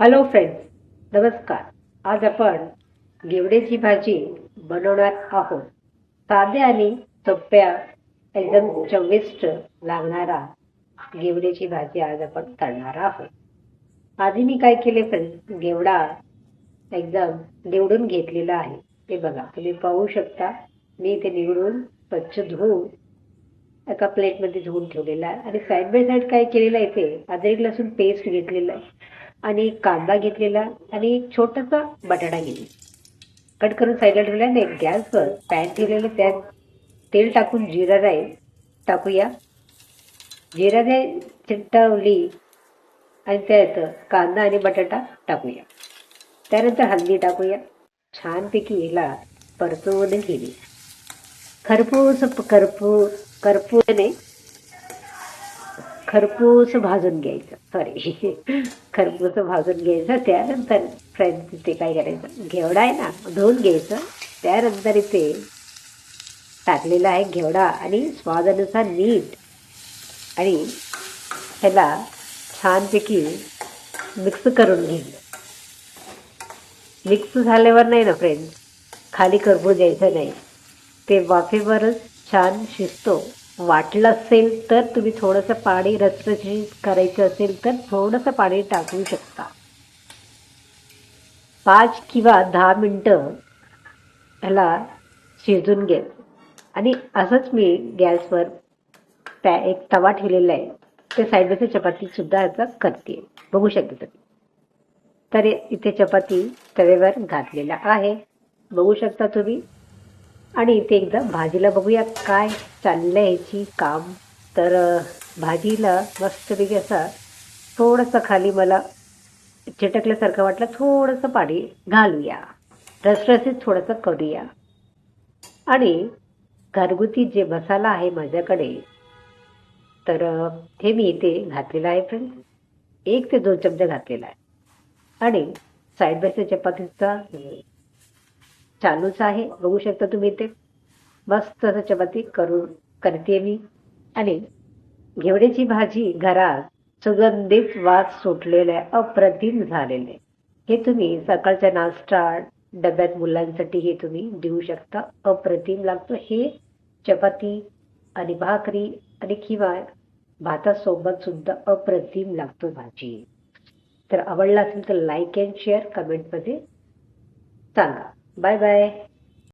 Hello friends नमस्कार. आज आपण गेवड्याची भाजी बनवणार आहोत. साध्या आणि सोप्या एकदम चविष्ट लागणारा गेवड्याची भाजी आज आपण करणार आहोत. आधी मी काय केले फ्रेंड्स गेवडा एकदम निवडून घेतलेला आहे. ते बघा तुम्ही पाहू शकता. मी ते निवडून स्वच्छ धुवून एका प्लेटमध्ये धुवून ठेवलेला आहे. आणि साईड बाय साईड काय केलेलं आहे ते अद्रक लसूण पेस्ट घेतलेलं आहे. आणि कांदा घेतलेला आणि एक छोटासा बटाटा घेतला. कट करून साईडला ठेवला आणि गॅसवर पॅन ठेवलेलं त्यात तेल टाकून जिरा राय टाकूया. जिरा राय चिटवली आणि त्यात कांदा आणि बटाटा टाकूया. त्यानंतर हल्दी टाकूया. छानपैकी हिला परतवून घेऊया. खरपूस करपू कर्पूरने खरपूस भाजून घ्यायचं. सॉरी खरपूस भाजून घ्यायचं त्यानंतर फ्रेंड्स ते काय करायचं? घेवडा आहे ना धुवून घ्यायचं. त्यानंतर इथे टाकलेला आहे घेवडा आणि स्वादानुसार मीठ. आणि ह्याला छानपैकी मिक्स करून घ्यायचं. मिक्स झाल्यावर नाही ना फ्रेंड्स खाली करपूर द्यायचं नाही. ते वाफेवरच छान शिजतो. वाटलं असेल तर तुम्ही थोडंसं पाणी रसरशीत करायचं असेल तर थोडंसं पाणी टाकू शकता. पाच किंवा दहा मिनटं ह्याला शिजून घ्यायचं आणि असंच मी गॅसवर त्या एक तवा ठेवलेला आहे. ते साईडवरची चपातीसुद्धा सुद्धा ह्याचा करते. बघू शकता तुम्ही. तर इथे चपाती तव्यावर घातलेला आहे. बघू शकता तुम्ही. आणि इथे एकदा भाजीला बघूया काय चाललं आहे ह्याची काम. तर भाजीला मस्तपैकी असा थोडंसं खाली मला चिटकल्यासारखं वाटलं थोडंसं पाणी घालूया. रसरसीत थोडंसं करूया. आणि घरगुती जे मसाला आहे माझ्याकडे तर हे मी इथे घातलेलं आहे फ्रेंड एक ते दोन चमचे घातलेला आहे. आणि साईड बाय साईड चपातीचा चालूच आहे. बघू शकता तुम्ही ते. मस्त असं चपाती करून करते मी. आणि घेवड्याची भाजी घरात सुगंधित वास सुटलेला आहे अप्रतिम झालेले. आहे. हे तुम्ही सकाळचा नाश्ता डब्यात मुलांसाठी हे तुम्ही देऊ शकता. अप्रतिम लागतो. हे चपाती आणि भाकरी आणि किंवा भातासोबत सुद्धा अप्रतिम लागतो भाजी. तर आवडला असेल तर लाईक अँड शेअर कमेंटमध्ये सांगा. Bye bye